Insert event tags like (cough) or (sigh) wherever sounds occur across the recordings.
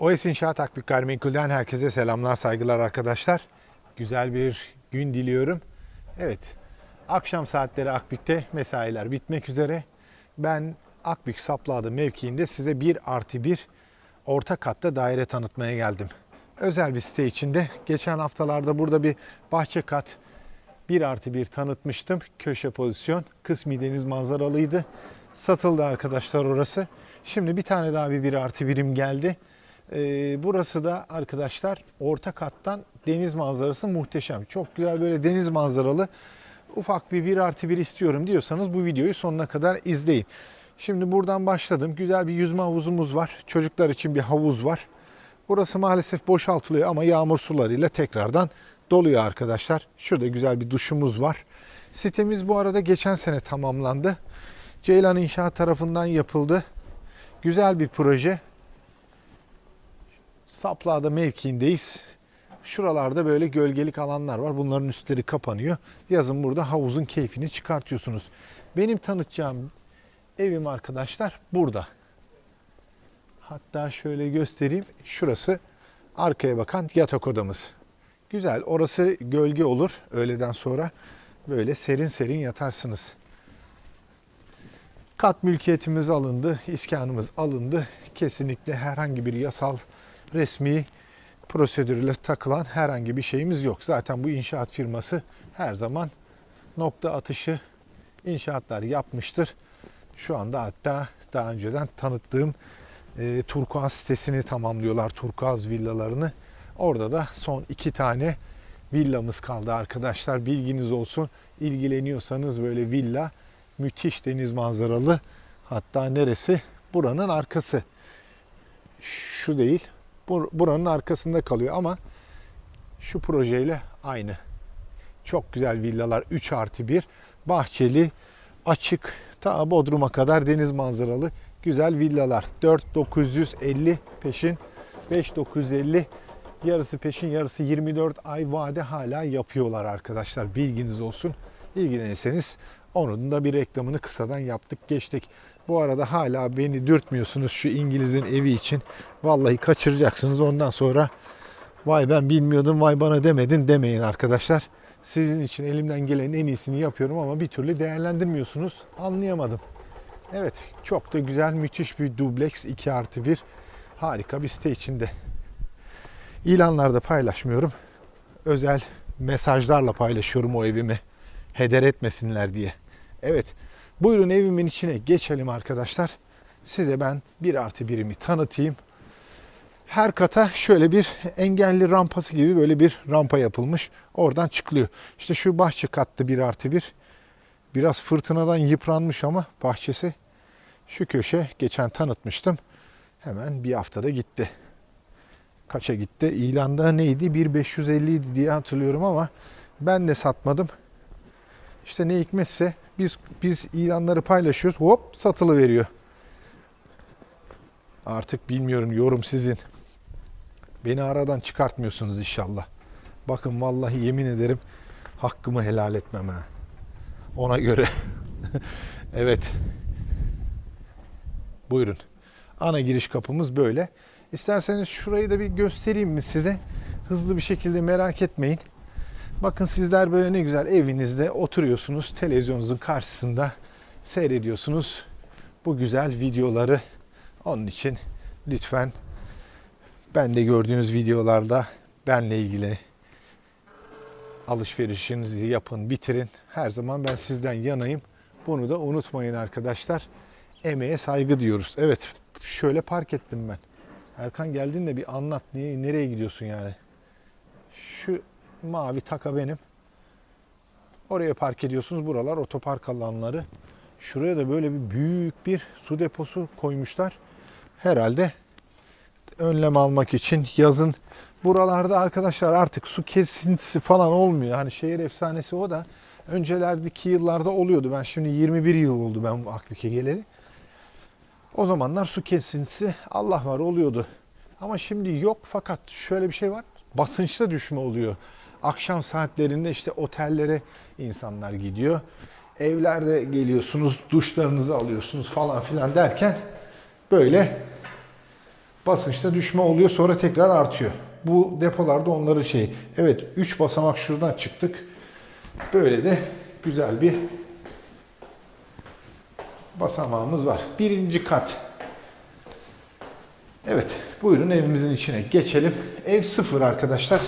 OS İnşaat Akbük Gayrimenkul'den herkese selamlar, saygılar arkadaşlar. Güzel bir gün diliyorum. Evet, akşam saatleri Akbük'te mesailer bitmek üzere. Ben Akbük Saplağdı mevkiinde size bir artı bir orta katta daire tanıtmaya geldim. Özel bir site içinde. Geçen haftalarda burada bir bahçe kat 1 artı 1 tanıtmıştım. Köşe pozisyon. Kısmi deniz manzaralıydı. Satıldı arkadaşlar orası. Şimdi bir tane daha bir 1 artı birim geldi. Ee, burası da arkadaşlar orta kattan deniz manzarası muhteşem. Çok güzel böyle deniz manzaralı ufak bir 1 artı 1 istiyorum diyorsanız bu videoyu sonuna kadar izleyin. Şimdi buradan başladım. Güzel bir yüzme havuzumuz var. Çocuklar için bir havuz var. Burası maalesef boşaltılıyor ama yağmur sularıyla tekrardan doluyor arkadaşlar. Şurada güzel bir duşumuz var. Sitemiz bu arada geçen sene tamamlandı. Ceylan İnşaat tarafından yapıldı. Güzel bir proje. Saplağda mevkiindeyiz. Şuralarda böyle gölgelik alanlar var. Bunların üstleri kapanıyor. Yazın burada havuzun keyfini çıkartıyorsunuz. Benim tanıtacağım evim arkadaşlar burada. Hatta şöyle göstereyim. Şurası arkaya bakan yatak odamız. Güzel. Orası gölge olur. Öğleden sonra böyle serin serin yatarsınız. Kat mülkiyetimiz alındı, iskanımız alındı. Kesinlikle herhangi bir yasal, resmi prosedürle takılan herhangi bir şeyimiz yok. Zaten bu inşaat firması her zaman nokta atışı inşaatlar yapmıştır. Şu anda hatta daha önceden tanıttığım e, Turkuaz sitesini tamamlıyorlar, Turkuaz villalarını. Orada da son iki tane villamız kaldı arkadaşlar. Bilginiz olsun. İlgileniyorsanız böyle villa müthiş deniz manzaralı. Hatta neresi? Buranın arkası. Şu değil. Bur- Buranın arkasında kalıyor ama şu projeyle aynı. Çok güzel villalar 3 artı 1. Bahçeli, açık, ta Bodrum'a kadar deniz manzaralı güzel villalar. 4950 peşin, 5950 yarısı peşin, yarısı 24 ay vade hala yapıyorlar arkadaşlar. Bilginiz olsun. İlgilenirseniz onun da bir reklamını kısadan yaptık geçtik. Bu arada hala beni dürtmüyorsunuz şu İngiliz'in evi için. Vallahi kaçıracaksınız ondan sonra vay ben bilmiyordum vay bana demedin demeyin arkadaşlar. Sizin için elimden gelenin en iyisini yapıyorum ama bir türlü değerlendirmiyorsunuz. Anlayamadım. Evet çok da güzel müthiş bir dubleks 2 artı 1 harika bir site içinde. İlanlarda paylaşmıyorum. Özel mesajlarla paylaşıyorum o evimi. Heder etmesinler diye. Evet buyurun evimin içine geçelim arkadaşlar. Size ben bir artı birimi tanıtayım. Her kata şöyle bir engelli rampası gibi böyle bir rampa yapılmış. Oradan çıkılıyor. İşte şu bahçe kattı bir artı bir. Biraz fırtınadan yıpranmış ama bahçesi şu köşe geçen tanıtmıştım. Hemen bir haftada gitti. Kaça gitti? İlanda neydi? 1550 idi diye hatırlıyorum ama ben de satmadım. İşte ne hikmetse biz biz ilanları paylaşıyoruz. Hop satılı veriyor. Artık bilmiyorum yorum sizin. Beni aradan çıkartmıyorsunuz inşallah. Bakın vallahi yemin ederim hakkımı helal etmem ha. Ona göre. (laughs) evet. Buyurun. Ana giriş kapımız böyle. İsterseniz şurayı da bir göstereyim mi size? Hızlı bir şekilde merak etmeyin. Bakın sizler böyle ne güzel evinizde oturuyorsunuz. Televizyonunuzun karşısında seyrediyorsunuz. Bu güzel videoları. Onun için lütfen ben de gördüğünüz videolarda benle ilgili alışverişinizi yapın, bitirin. Her zaman ben sizden yanayım. Bunu da unutmayın arkadaşlar. Emeğe saygı diyoruz. Evet, şöyle park ettim ben. Erkan geldin de bir anlat. Niye, nereye gidiyorsun yani? Şu mavi taka benim. Oraya park ediyorsunuz. Buralar otopark alanları. Şuraya da böyle bir büyük bir su deposu koymuşlar. Herhalde önlem almak için yazın buralarda arkadaşlar artık su kesintisi falan olmuyor. Hani şehir efsanesi o da öncelerdeki yıllarda oluyordu. Ben şimdi 21 yıl oldu ben Akbük'e geleli. O zamanlar su kesintisi Allah var oluyordu. Ama şimdi yok fakat şöyle bir şey var. Basınçta düşme oluyor. Akşam saatlerinde işte otellere insanlar gidiyor. Evlerde geliyorsunuz, duşlarınızı alıyorsunuz falan filan derken böyle basınçta düşme oluyor sonra tekrar artıyor. Bu depolarda onların şeyi. Evet 3 basamak şuradan çıktık. Böyle de güzel bir basamağımız var. Birinci kat. Evet buyurun evimizin içine geçelim. Ev sıfır arkadaşlar.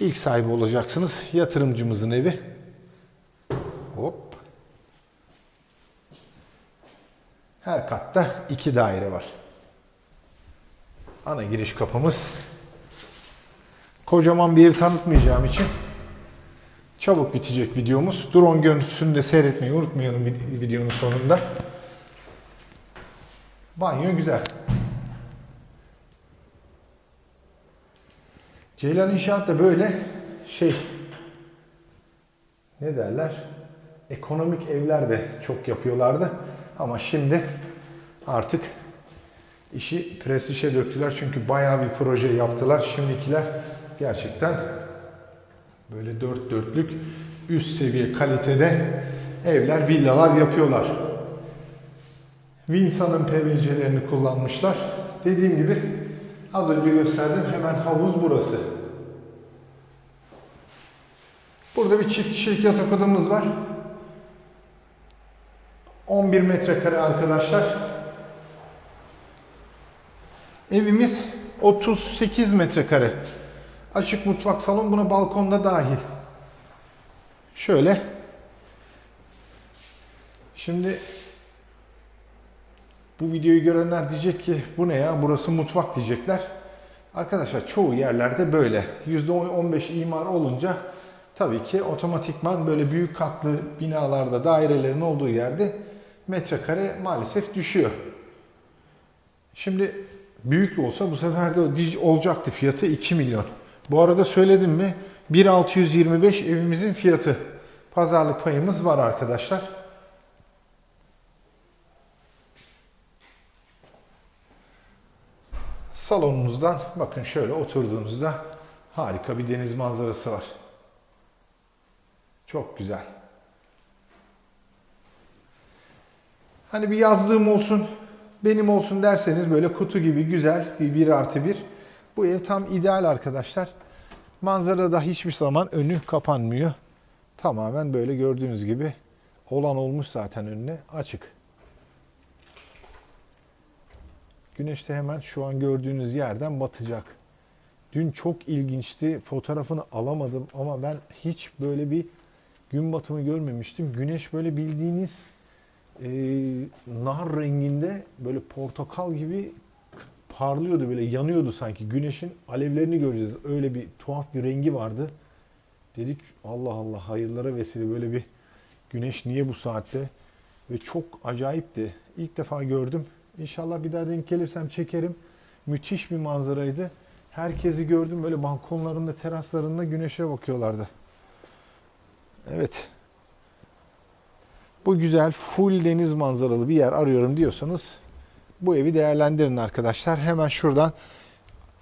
İlk sahibi olacaksınız. Yatırımcımızın evi. Hop. Her katta iki daire var. Ana giriş kapımız. Kocaman bir ev tanıtmayacağım için çabuk bitecek videomuz. Drone görüntüsünü de seyretmeyi unutmayalım vid- videonun sonunda. Banyo güzel. Ceylan İnşaat da böyle şey ne derler? Ekonomik evler de çok yapıyorlardı. Ama şimdi artık işi prestije döktüler. Çünkü bayağı bir proje yaptılar. Şimdikiler gerçekten böyle dört dörtlük üst seviye kalitede evler, villalar yapıyorlar. Vinsa'nın PVC'lerini kullanmışlar. Dediğim gibi az önce gösterdim hemen havuz burası. Burada bir çift kişilik yatak odamız var. 11 metrekare arkadaşlar. Evimiz 38 metrekare. Açık mutfak salon buna balkonda dahil. Şöyle. Şimdi bu videoyu görenler diyecek ki bu ne ya burası mutfak diyecekler. Arkadaşlar çoğu yerlerde böyle. %15 imar olunca tabii ki otomatikman böyle büyük katlı binalarda dairelerin olduğu yerde metrekare maalesef düşüyor. Şimdi büyük olsa bu sefer de olacaktı fiyatı 2 milyon. Bu arada söyledim mi 1.625 evimizin fiyatı. Pazarlık payımız var arkadaşlar. Salonunuzdan bakın şöyle oturduğunuzda harika bir deniz manzarası var. Çok güzel. Hani bir yazlığım olsun, benim olsun derseniz böyle kutu gibi güzel bir 1 artı 1. Bu ev tam ideal arkadaşlar. Manzarada hiçbir zaman önü kapanmıyor. Tamamen böyle gördüğünüz gibi olan olmuş zaten önüne açık. Güneş de hemen şu an gördüğünüz yerden batacak. Dün çok ilginçti. Fotoğrafını alamadım ama ben hiç böyle bir gün batımı görmemiştim. Güneş böyle bildiğiniz e, nar renginde böyle portakal gibi parlıyordu böyle yanıyordu sanki. Güneşin alevlerini göreceğiz. Öyle bir tuhaf bir rengi vardı. Dedik Allah Allah hayırlara vesile böyle bir güneş niye bu saatte? Ve çok acayipti. İlk defa gördüm. İnşallah bir daha denk gelirsem çekerim. Müthiş bir manzaraydı. Herkesi gördüm böyle balkonlarında, teraslarında güneşe bakıyorlardı. Evet. Bu güzel full deniz manzaralı bir yer arıyorum diyorsanız bu evi değerlendirin arkadaşlar. Hemen şuradan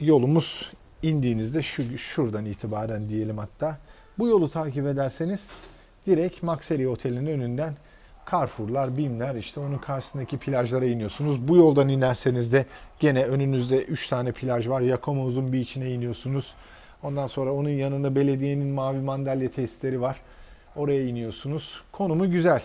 yolumuz indiğinizde şu şuradan itibaren diyelim hatta. Bu yolu takip ederseniz direkt Maxeria Oteli'nin önünden Carrefour'lar, BİM'ler işte onun karşısındaki plajlara iniyorsunuz. Bu yoldan inerseniz de gene önünüzde 3 tane plaj var. Yakamoz'un beach'ine iniyorsunuz. Ondan sonra onun yanında belediyenin mavi mandalya tesisleri var. Oraya iniyorsunuz. Konumu güzel.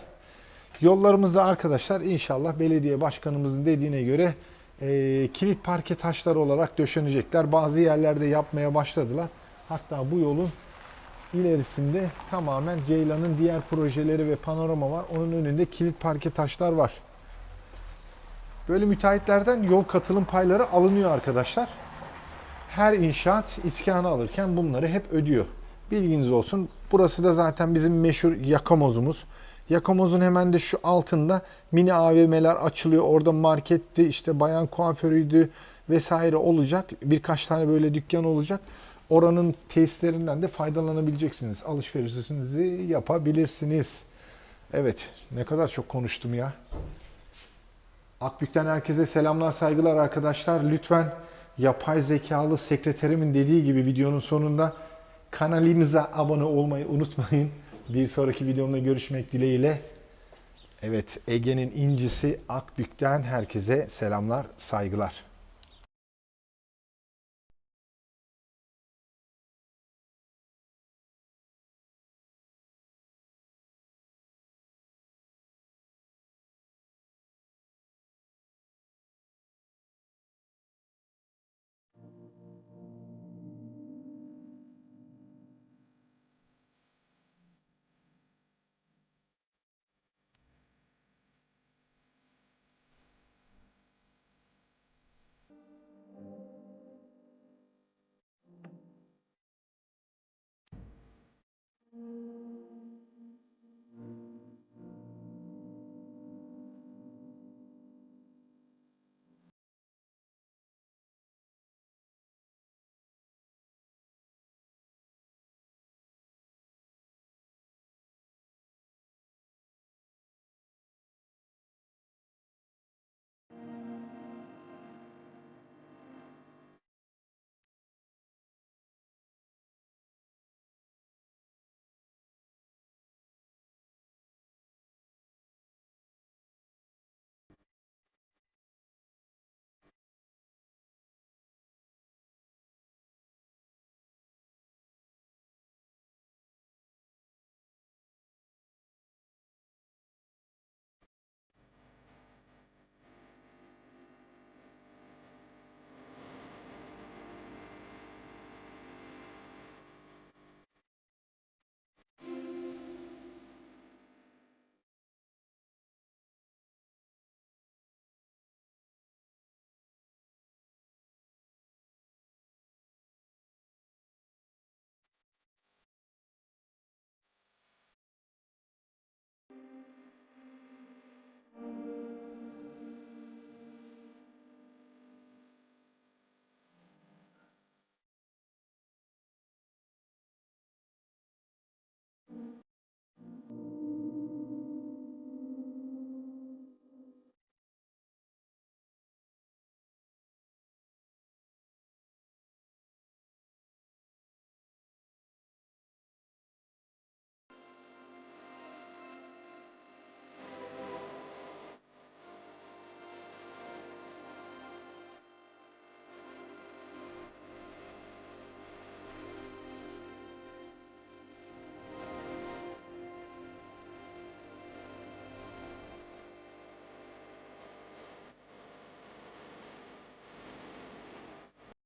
Yollarımızda arkadaşlar inşallah belediye başkanımızın dediğine göre e, kilit parke taşları olarak döşenecekler. Bazı yerlerde yapmaya başladılar. Hatta bu yolun ilerisinde tamamen Ceylan'ın diğer projeleri ve panorama var. Onun önünde kilit parke taşlar var. Böyle müteahhitlerden yol katılım payları alınıyor arkadaşlar. Her inşaat iskanı alırken bunları hep ödüyor. Bilginiz olsun. Burası da zaten bizim meşhur yakamozumuz. Yakamozun hemen de şu altında mini AVM'ler açılıyor. Orada marketti, işte bayan kuaförüydü vesaire olacak. Birkaç tane böyle dükkan olacak. Oranın tesislerinden de faydalanabileceksiniz. Alışverişinizi yapabilirsiniz. Evet, ne kadar çok konuştum ya. Akbük'ten herkese selamlar, saygılar arkadaşlar. Lütfen yapay zekalı sekreterimin dediği gibi videonun sonunda kanalımıza abone olmayı unutmayın. Bir sonraki videomda görüşmek dileğiyle. Evet, Ege'nin incisi Akbük'ten herkese selamlar, saygılar.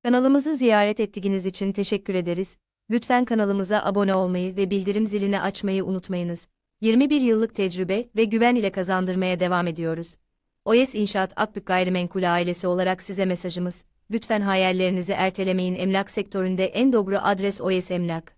Kanalımızı ziyaret ettiğiniz için teşekkür ederiz. Lütfen kanalımıza abone olmayı ve bildirim zilini açmayı unutmayınız. 21 yıllık tecrübe ve güven ile kazandırmaya devam ediyoruz. OES İnşaat Akbük Gayrimenkul ailesi olarak size mesajımız. Lütfen hayallerinizi ertelemeyin emlak sektöründe en doğru adres OES Emlak.